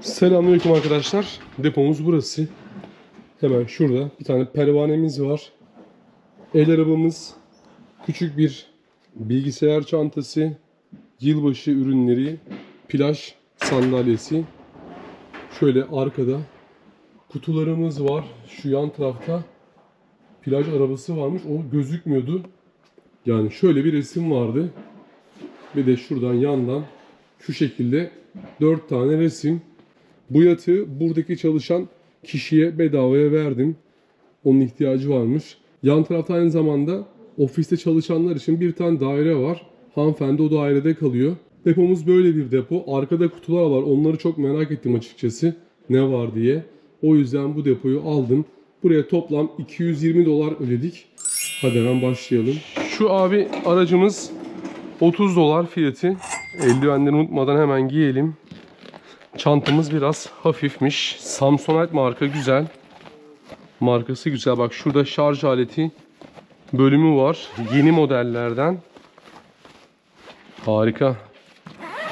Selamünaleyküm arkadaşlar. Depomuz burası. Hemen şurada bir tane pervanemiz var. El arabamız, küçük bir bilgisayar çantası, yılbaşı ürünleri, plaj sandalyesi. Şöyle arkada kutularımız var. Şu yan tarafta plaj arabası varmış. O gözükmüyordu. Yani şöyle bir resim vardı. Bir de şuradan yandan şu şekilde 4 tane resim. Bu yatağı buradaki çalışan kişiye bedavaya verdim. Onun ihtiyacı varmış. Yan tarafta aynı zamanda ofiste çalışanlar için bir tane daire var. Hanımefendi o dairede kalıyor. Depomuz böyle bir depo. Arkada kutular var. Onları çok merak ettim açıkçası. Ne var diye. O yüzden bu depoyu aldım. Buraya toplam 220 dolar ödedik. Hadi hemen başlayalım. Şu abi aracımız 30 dolar fiyatı. Eldivenleri unutmadan hemen giyelim. Çantamız biraz hafifmiş. Samsonite marka güzel. Markası güzel. Bak şurada şarj aleti bölümü var. Yeni modellerden. Harika.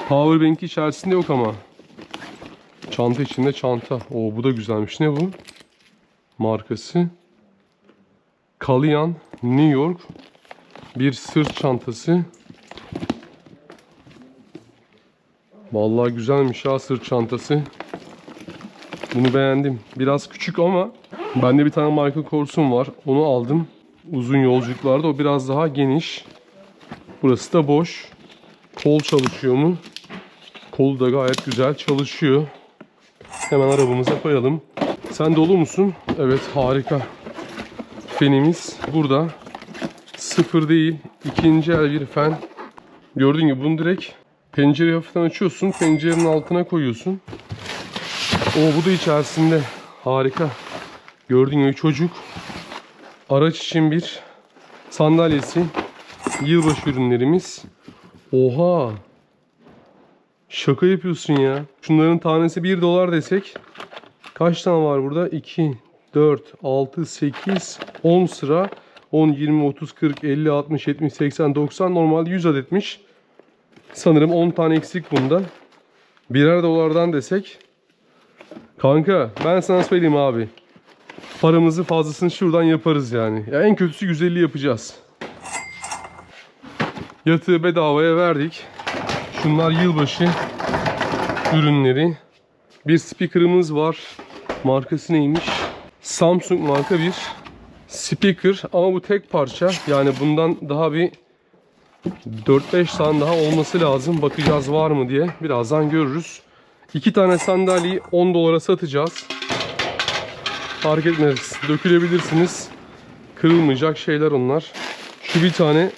Powerbank içerisinde yok ama. Çanta içinde çanta. Oo bu da güzelmiş. Ne bu? Markası. Kalyan New York. Bir sırt çantası. Vallahi güzelmiş ha sırt çantası. Bunu beğendim. Biraz küçük ama bende bir tane Michael Kors'um var. Onu aldım. Uzun yolculuklarda o biraz daha geniş. Burası da boş. Kol çalışıyor mu? Kol da gayet güzel çalışıyor. Hemen arabamıza koyalım. Sen dolu musun? Evet harika. Fenimiz burada. Sıfır değil. ikinci el bir fen. Gördüğün gibi bunu direkt pencereyi hafiften açıyorsun. Pencerenin altına koyuyorsun. O bu da içerisinde. Harika. Gördüğün gibi çocuk. Araç için bir sandalyesi. Yılbaşı ürünlerimiz. Oha. Şaka yapıyorsun ya. Şunların tanesi 1 dolar desek. Kaç tane var burada? 2, 4, 6, 8, 10 sıra. 10, 20, 30, 40, 50, 60, 70, 80, 90. Normalde 100 adetmiş. Sanırım 10 tane eksik bunda. Birer dolardan desek. Kanka ben sana söyleyeyim abi. Paramızı fazlasını şuradan yaparız yani. Ya en kötüsü 150 yapacağız. Yatığı bedavaya verdik. Şunlar yılbaşı ürünleri. Bir speaker'ımız var. Markası neymiş? Samsung marka bir speaker ama bu tek parça. Yani bundan daha bir 4-5 tane daha olması lazım. Bakacağız var mı diye. Birazdan görürüz. İki tane sandalyeyi 10 dolara satacağız. Fark etmez. Dökülebilirsiniz. Kırılmayacak şeyler onlar. Şu bir tane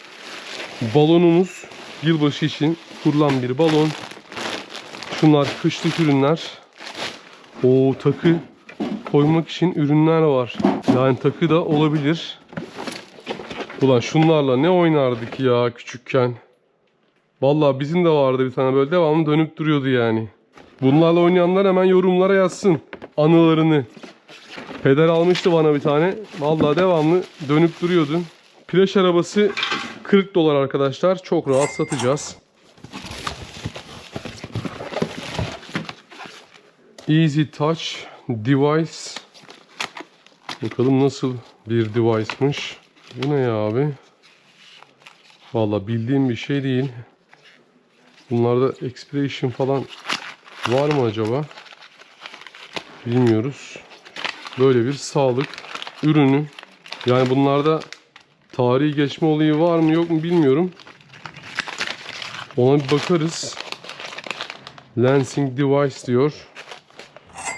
balonumuz. Yılbaşı için kurulan bir balon. Şunlar kışlık ürünler. O takı koymak için ürünler var. Yani takı da olabilir. Ulan şunlarla ne oynardık ya küçükken. Vallahi bizim de vardı bir tane böyle devamlı dönüp duruyordu yani. Bunlarla oynayanlar hemen yorumlara yazsın anılarını. Peder almıştı bana bir tane. Vallahi devamlı dönüp duruyordu. Plaj arabası 40 dolar arkadaşlar. Çok rahat satacağız. Easy Touch Device. Bakalım nasıl bir device'mış. Bu ne ya abi? Vallahi bildiğim bir şey değil. Bunlarda expiration falan var mı acaba? Bilmiyoruz. Böyle bir sağlık ürünü. Yani bunlarda tarihi geçme olayı var mı yok mu bilmiyorum. Ona bir bakarız. Lansing Device diyor.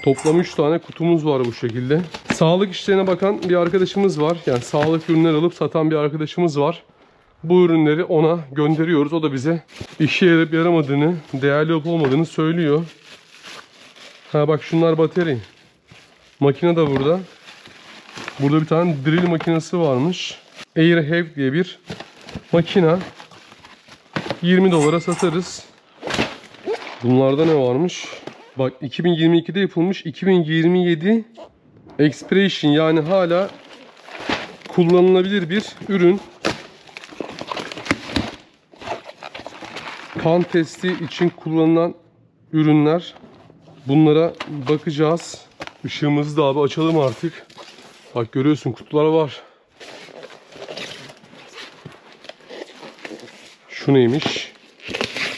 Toplam 3 tane kutumuz var bu şekilde. Sağlık işlerine bakan bir arkadaşımız var. Yani sağlık ürünler alıp satan bir arkadaşımız var. Bu ürünleri ona gönderiyoruz. O da bize işe yarayıp yaramadığını, değerli olup olmadığını söylüyor. Ha bak şunlar bateri. Makine de burada. Burada bir tane drill makinesi varmış. Airhave diye bir makina. 20 dolara satarız. Bunlarda ne varmış? Bak 2022'de yapılmış. 2027 expiration yani hala kullanılabilir bir ürün. Kan testi için kullanılan ürünler. Bunlara bakacağız. Işığımızı da abi açalım artık. Bak görüyorsun kutular var. Şu neymiş?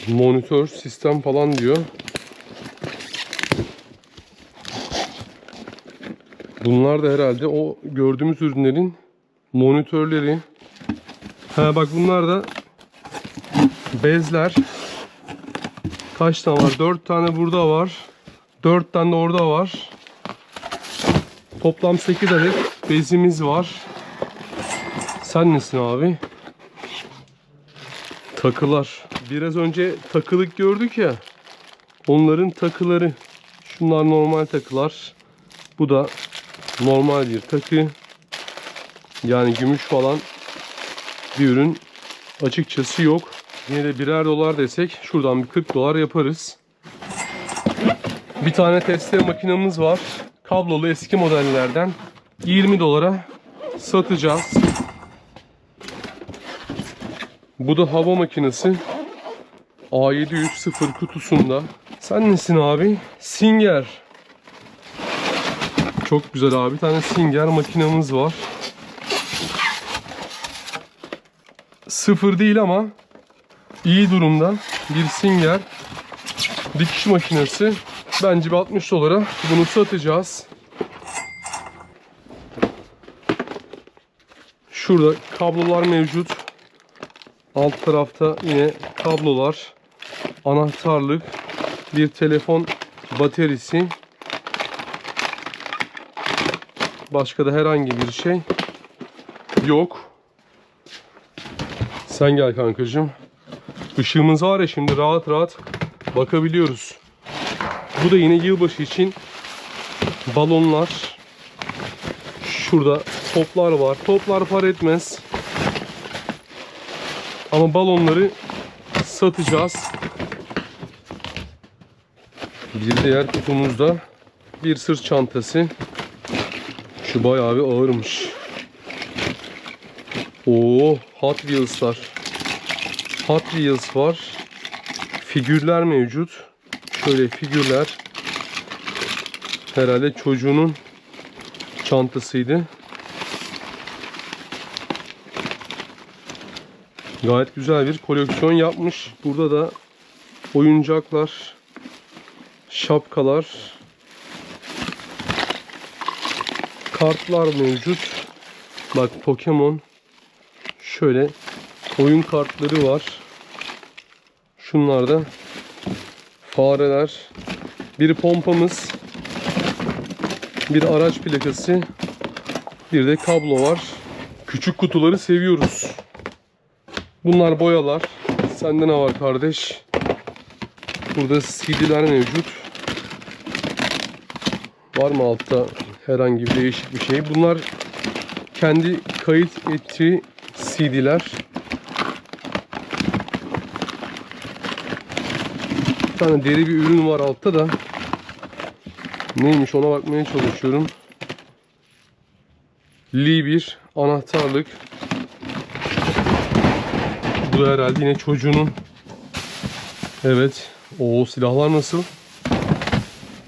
Monitör sistem falan diyor. Bunlar da herhalde o gördüğümüz ürünlerin monitörleri. Ha bak bunlar da bezler. Kaç tane var? 4 tane burada var. 4 tane de orada var. Toplam 8 adet bezimiz var. Sen nesin abi? Takılar. Biraz önce takılık gördük ya. Onların takıları. Şunlar normal takılar. Bu da normal bir takı. Yani gümüş falan bir ürün açıkçası yok. Yine de birer dolar desek şuradan bir 40 dolar yaparız. Bir tane testere makinamız var. Kablolu eski modellerden 20 dolara satacağız. Bu da hava makinesi. A700 sıfır kutusunda. Sen nesin abi? Singer. Çok güzel abi. Bir tane Singer makinamız var. Sıfır değil ama iyi durumda bir Singer dikiş makinesi. Bence bir 60 dolara bunu satacağız. Şurada kablolar mevcut. Alt tarafta yine kablolar, anahtarlık, bir telefon bataryası. Başka da herhangi bir şey yok. Sen gel kankacığım. Işığımız var ya şimdi rahat rahat bakabiliyoruz. Bu da yine yılbaşı için balonlar. Şurada toplar var. Toplar par etmez. Ama balonları satacağız. Bir diğer kutumuzda bir sırt çantası. Şu bayağı bir ağırmış. Oo, Hot Wheels'lar. Hot Wheels var. Figürler mevcut. Şöyle figürler. Herhalde çocuğunun çantasıydı. Gayet güzel bir koleksiyon yapmış. Burada da oyuncaklar, şapkalar, kartlar mevcut. Bak Pokemon şöyle oyun kartları var. Şunlar da fareler. Bir pompamız, bir araç plakası, bir de kablo var. Küçük kutuları seviyoruz. Bunlar boyalar. Sende ne var kardeş? Burada CD'ler mevcut. Var mı altta herhangi bir değişik bir şey? Bunlar kendi kayıt ettiği CD'ler. Bir tane deri bir ürün var altta da. Neymiş ona bakmaya çalışıyorum. Lee bir anahtarlık. Bu da herhalde yine çocuğunun. Evet. O silahlar nasıl?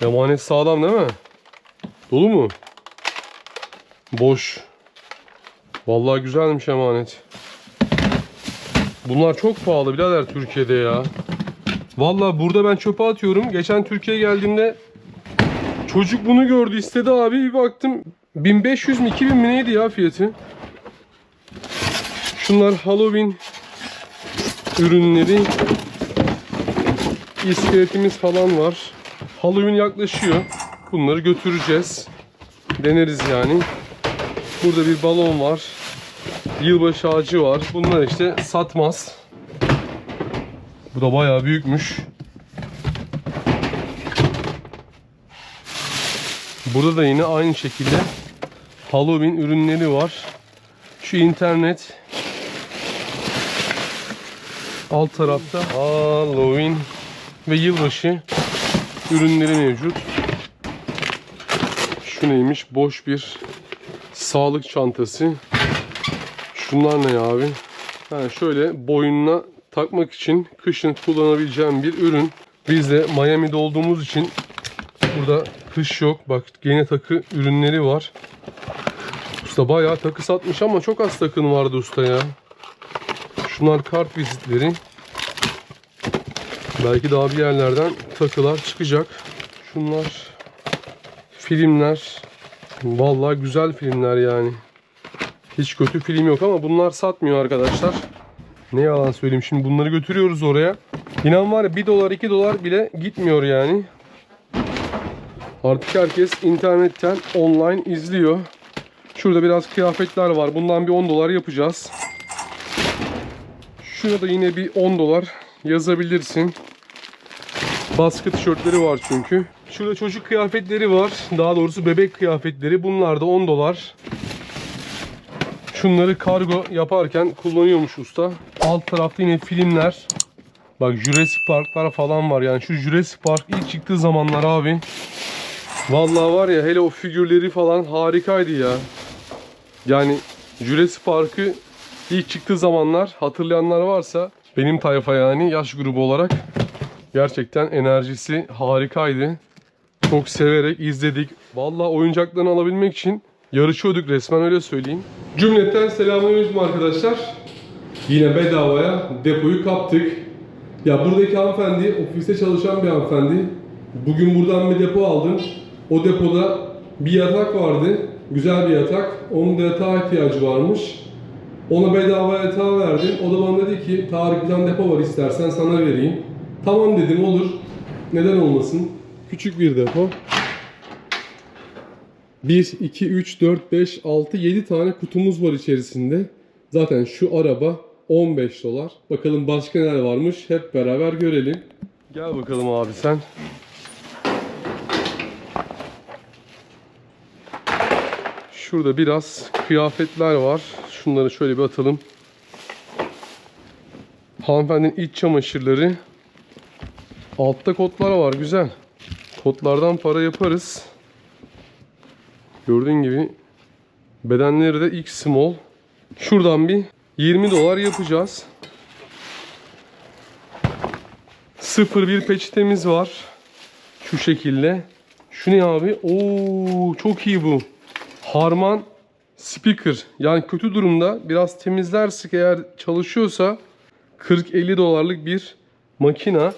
Emanet sağlam değil mi? Dolu mu? Boş. Vallahi güzelmiş emanet. Bunlar çok pahalı birader Türkiye'de ya. Vallahi burada ben çöpe atıyorum. Geçen Türkiye'ye geldiğimde çocuk bunu gördü istedi abi. Bir baktım 1500 mi 2000 mi neydi ya fiyatı? Şunlar Halloween ürünleri iskeletimiz falan var. Halloween yaklaşıyor. Bunları götüreceğiz. Deneriz yani. Burada bir balon var. Yılbaşı ağacı var. Bunlar işte satmaz. Bu da bayağı büyükmüş. Burada da yine aynı şekilde Halloween ürünleri var. Şu internet alt tarafta Halloween ve yılbaşı ürünleri mevcut. Şu neymiş? Boş bir sağlık çantası. Şunlar ne abi? Ha şöyle boynuna takmak için kışın kullanabileceğim bir ürün. Biz de Miami'de olduğumuz için burada kış yok. Bak gene takı ürünleri var. Usta bayağı takı satmış ama çok az takın vardı usta ya. Şunlar kart vizitleri. Belki daha bir yerlerden takılar çıkacak. Şunlar filmler. Vallahi güzel filmler yani. Hiç kötü film yok ama bunlar satmıyor arkadaşlar. Ne yalan söyleyeyim şimdi bunları götürüyoruz oraya. İnan var ya 1 dolar 2 dolar bile gitmiyor yani. Artık herkes internetten online izliyor. Şurada biraz kıyafetler var. Bundan bir 10 dolar yapacağız. Şurada yine bir 10 dolar yazabilirsin. Baskı tişörtleri var çünkü. Şurada çocuk kıyafetleri var. Daha doğrusu bebek kıyafetleri. Bunlar da 10 dolar. Şunları kargo yaparken kullanıyormuş usta. Alt tarafta yine filmler. Bak Jurassic Park'lar falan var. Yani şu Jurassic Park ilk çıktığı zamanlar abi. Vallahi var ya hele o figürleri falan harikaydı ya. Yani Jurassic Park'ı ilk çıktığı zamanlar hatırlayanlar varsa benim tayfa yani yaş grubu olarak gerçekten enerjisi harikaydı. Çok severek izledik. Vallahi oyuncaklarını alabilmek için yarışıyorduk resmen öyle söyleyeyim. Cümleten selamünaleyküm arkadaşlar. Yine bedavaya depoyu kaptık. Ya buradaki hanımefendi ofiste çalışan bir hanımefendi. Bugün buradan bir depo aldım. O depoda bir yatak vardı. Güzel bir yatak. Onun da yatağa ihtiyacı varmış. Ona bedava yatağı verdim. O da bana dedi ki Tarık bir tane depo var istersen sana vereyim. Tamam dedim olur. Neden olmasın? Küçük bir depo. 1, 2, 3, 4, 5, 6, 7 tane kutumuz var içerisinde. Zaten şu araba 15 dolar. Bakalım başka neler varmış hep beraber görelim. Gel bakalım abi sen. Şurada biraz kıyafetler var. Şunları şöyle bir atalım. Hanımefendinin iç çamaşırları. Altta kotlar var güzel. Kotlardan para yaparız. Gördüğün gibi bedenleri de X small. Şuradan bir 20 dolar yapacağız. 01 peçetemiz var. Şu şekilde. Şu ne abi? Oo çok iyi bu. Harman speaker. Yani kötü durumda biraz temizlersek eğer çalışıyorsa 40-50 dolarlık bir makina.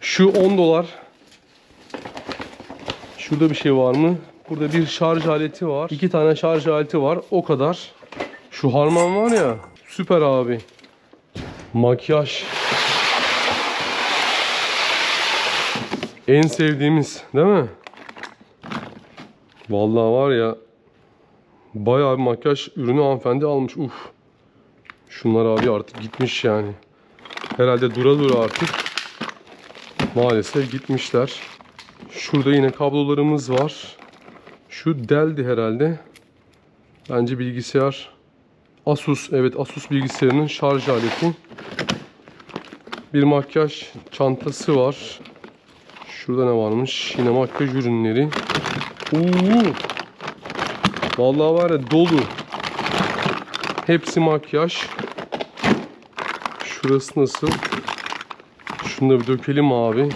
Şu 10 dolar. Şurada bir şey var mı? Burada bir şarj aleti var. İki tane şarj aleti var. O kadar. Şu harman var ya. Süper abi. Makyaj. En sevdiğimiz değil mi? Vallahi var ya bayağı bir makyaj ürünü hanımefendi almış. Uf. Şunlar abi artık gitmiş yani. Herhalde dura dura artık. Maalesef gitmişler. Şurada yine kablolarımız var. Şu Dell'di herhalde. Bence bilgisayar. Asus. Evet Asus bilgisayarının şarj aleti. Bir makyaj çantası var. Şurada ne varmış? Yine makyaj ürünleri. Oo. Vallahi var ya dolu. Hepsi makyaj. Şurası nasıl? Şunu da bir dökelim abi.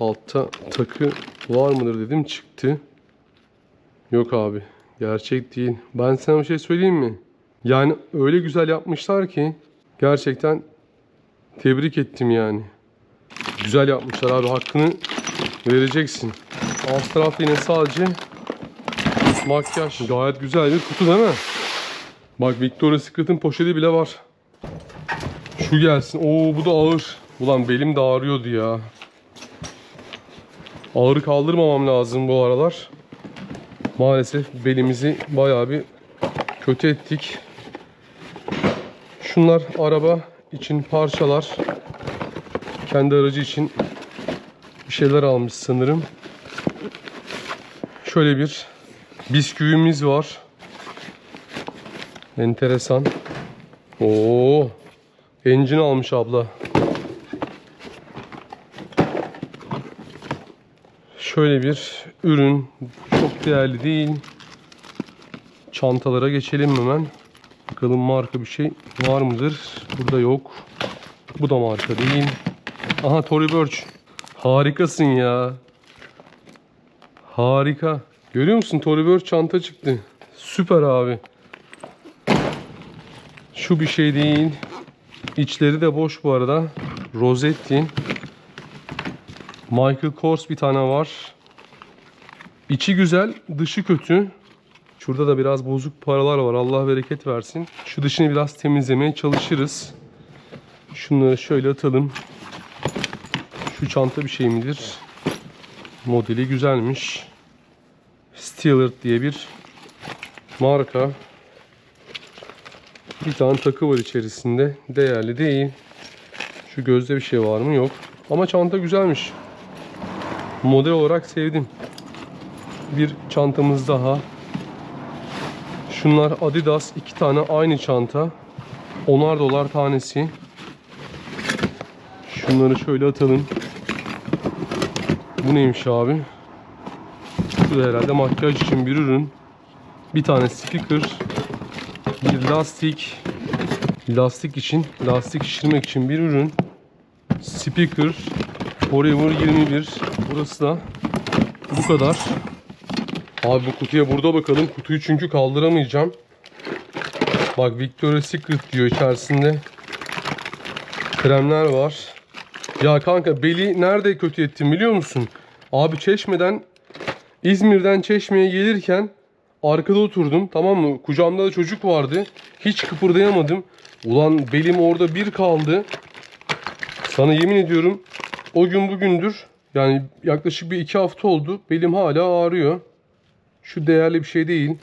Altta takı var mıdır dedim çıktı. Yok abi. Gerçek değil. Ben sana bir şey söyleyeyim mi? Yani öyle güzel yapmışlar ki gerçekten tebrik ettim yani. Güzel yapmışlar abi. Hakkını vereceksin. Alt tarafta yine sadece makyaj. Gayet güzel bir kutu değil mi? Bak Victoria's Secret'ın poşeti bile var. Şu gelsin. Oo bu da ağır. Ulan belim de ağrıyordu ya. Ağrı kaldırmamam lazım bu aralar. Maalesef belimizi bayağı bir kötü ettik. Şunlar araba için parçalar. Kendi aracı için bir şeyler almış sanırım. Şöyle bir bisküvimiz var. Enteresan. Oo. Engine almış abla. Şöyle bir ürün. Çok değerli değil. Çantalara geçelim hemen. Bakalım marka bir şey var mıdır? Burada yok. Bu da marka değil. Aha Tory Burch. Harikasın ya. Harika. Görüyor musun? Toribör çanta çıktı. Süper abi. Şu bir şey değil. İçleri de boş bu arada. Rosetti. Michael Kors bir tane var. İçi güzel, dışı kötü. Şurada da biraz bozuk paralar var. Allah bereket versin. Şu dışını biraz temizlemeye çalışırız. Şunları şöyle atalım. Şu çanta bir şey midir? Modeli güzelmiş. Steeler diye bir marka. Bir tane takı var içerisinde. Değerli değil. Şu gözde bir şey var mı? Yok. Ama çanta güzelmiş. Model olarak sevdim. Bir çantamız daha. Şunlar Adidas. iki tane aynı çanta. Onar dolar tanesi. Şunları şöyle atalım. Bu neymiş abi? Bu da herhalde makyaj için bir ürün. Bir tane speaker. Bir lastik. Lastik için, lastik şişirmek için bir ürün. Speaker. Forever 21. Burası da bu kadar. Abi bu kutuya burada bakalım. Kutuyu çünkü kaldıramayacağım. Bak Victoria's Secret diyor içerisinde. Kremler var. Ya kanka beli nerede kötü ettim biliyor musun? Abi Çeşme'den İzmir'den Çeşme'ye gelirken arkada oturdum tamam mı? Kucağımda da çocuk vardı. Hiç kıpırdayamadım. Ulan belim orada bir kaldı. Sana yemin ediyorum o gün bugündür yani yaklaşık bir iki hafta oldu. Belim hala ağrıyor. Şu değerli bir şey değil.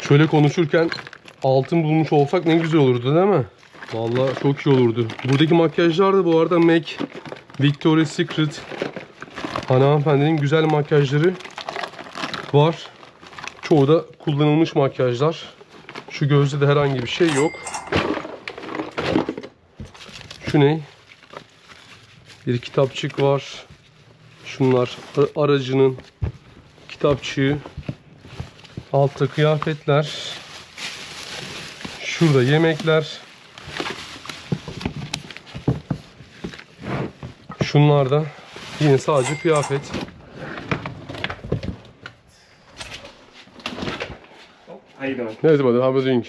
Şöyle konuşurken altın bulmuş olsak ne güzel olurdu değil mi? Vallahi çok iyi olurdu. Buradaki makyajlar da bu arada MAC, Victoria's Secret hanımefendinin güzel makyajları var. Çoğu da kullanılmış makyajlar. Şu gözde de herhangi bir şey yok. Şu ne? Bir kitapçık var. Şunlar aracının kitapçığı. Altta kıyafetler. Şurada yemekler. Şunlar da yine sadece kıyafet. How you doing? Evet buddy, how you doing?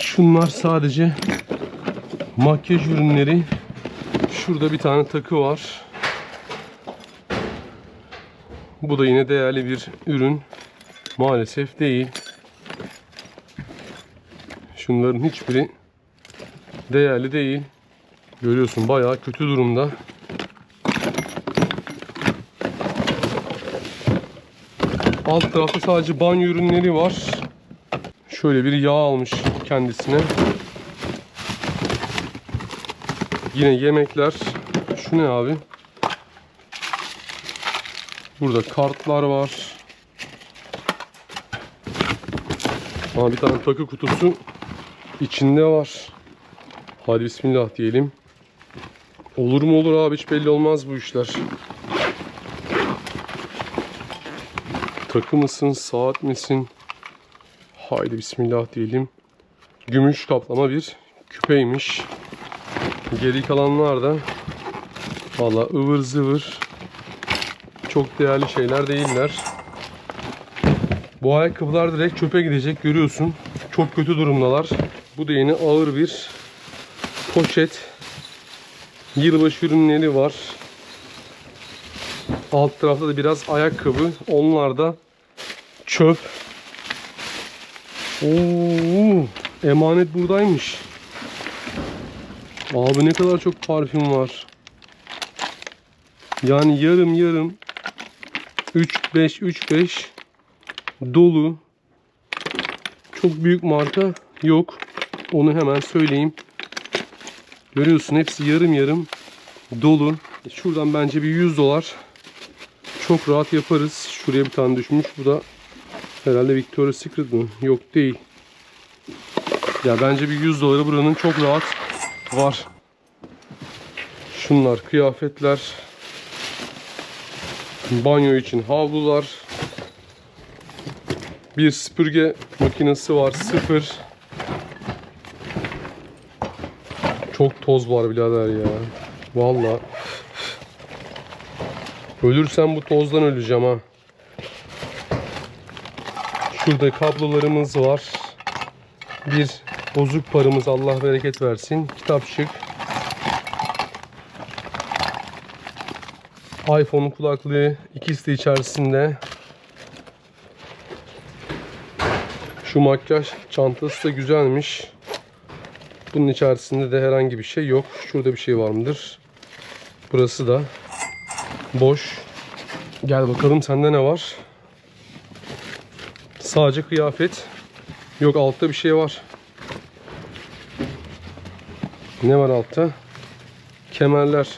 Şunlar sadece makyaj ürünleri. Şurada bir tane takı var. Bu da yine değerli bir ürün. Maalesef değil. Şunların hiçbiri değerli değil. Görüyorsun bayağı kötü durumda. Alt tarafta sadece banyo ürünleri var. Şöyle bir yağ almış kendisine. Yine yemekler. Şu ne abi? Burada kartlar var. Aa, bir tane takı kutusu içinde var. Hadi bismillah diyelim. Olur mu olur abi hiç belli olmaz bu işler. Takı mısın, saat misin? Haydi bismillah diyelim. Gümüş kaplama bir küpeymiş. Geri kalanlar da valla ıvır zıvır çok değerli şeyler değiller. Bu ayakkabılar direkt çöpe gidecek görüyorsun. Çok kötü durumdalar. Bu da yine ağır bir poşet. Yılbaşı ürünleri var. Alt tarafta da biraz ayakkabı. Onlar da çöp. Oo, emanet buradaymış. Abi ne kadar çok parfüm var. Yani yarım yarım 3 5 3 5 dolu. Çok büyük marka yok. Onu hemen söyleyeyim. Görüyorsun hepsi yarım yarım dolu. Şuradan bence bir 100 dolar çok rahat yaparız. Şuraya bir tane düşmüş. Bu da herhalde Victoria's Secret mi? Yok değil. Ya bence bir 100 doları buranın çok rahat var. Şunlar kıyafetler. Banyo için havlular. Bir süpürge makinesi var. Sıfır. Çok toz var birader ya. Vallahi. Ölürsem bu tozdan öleceğim ha. Şurada kablolarımız var. Bir bozuk paramız Allah bereket versin. Kitapçık. iPhone kulaklığı ikisi de içerisinde. Şu makyaj çantası da güzelmiş. Bunun içerisinde de herhangi bir şey yok. Şurada bir şey var mıdır? Burası da boş. Gel bakalım sende ne var? Sadece kıyafet. Yok altta bir şey var. Ne var altta? Kemerler.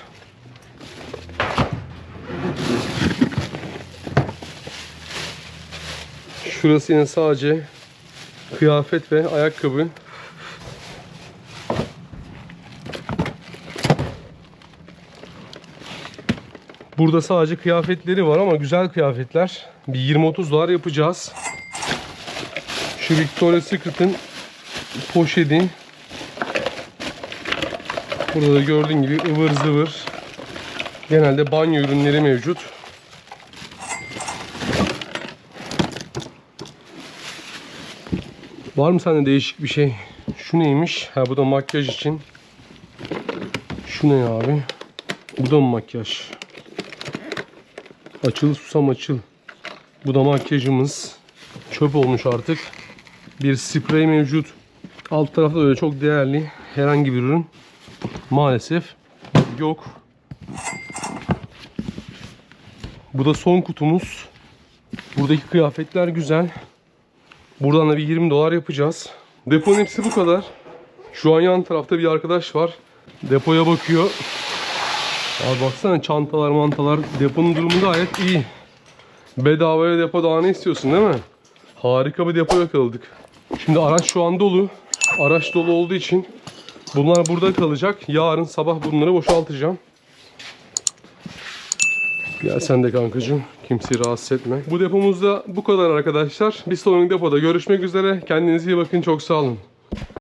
Şurası yine sadece kıyafet ve ayakkabı. Burada sadece kıyafetleri var ama güzel kıyafetler. Bir 20-30 dolar yapacağız. Şu Victoria's Secret'ın poşeti. Burada da gördüğün gibi ıvır zıvır. Genelde banyo ürünleri mevcut. Var mı sende değişik bir şey? Şu neymiş? Ha bu da makyaj için. Şu ne abi? Bu da mı makyaj? Açıl susam açıl. Bu da makyajımız. Çöp olmuş artık. Bir sprey mevcut. Alt tarafta öyle çok değerli herhangi bir ürün maalesef yok. Bu da son kutumuz. Buradaki kıyafetler güzel. Buradan da bir 20 dolar yapacağız. Deponun hepsi bu kadar. Şu an yan tarafta bir arkadaş var. Depoya bakıyor. Abi baksana çantalar mantalar. Deponun durumu gayet iyi. Bedavaya depo daha ne istiyorsun değil mi? Harika bir depo yakaladık. Şimdi araç şu an dolu. Araç dolu olduğu için bunlar burada kalacak. Yarın sabah bunları boşaltacağım. Gel sen de kankacığım. Kimseyi rahatsız etme. Bu depomuzda bu kadar arkadaşlar. Bir sonraki depoda görüşmek üzere. Kendinize iyi bakın. Çok sağ olun.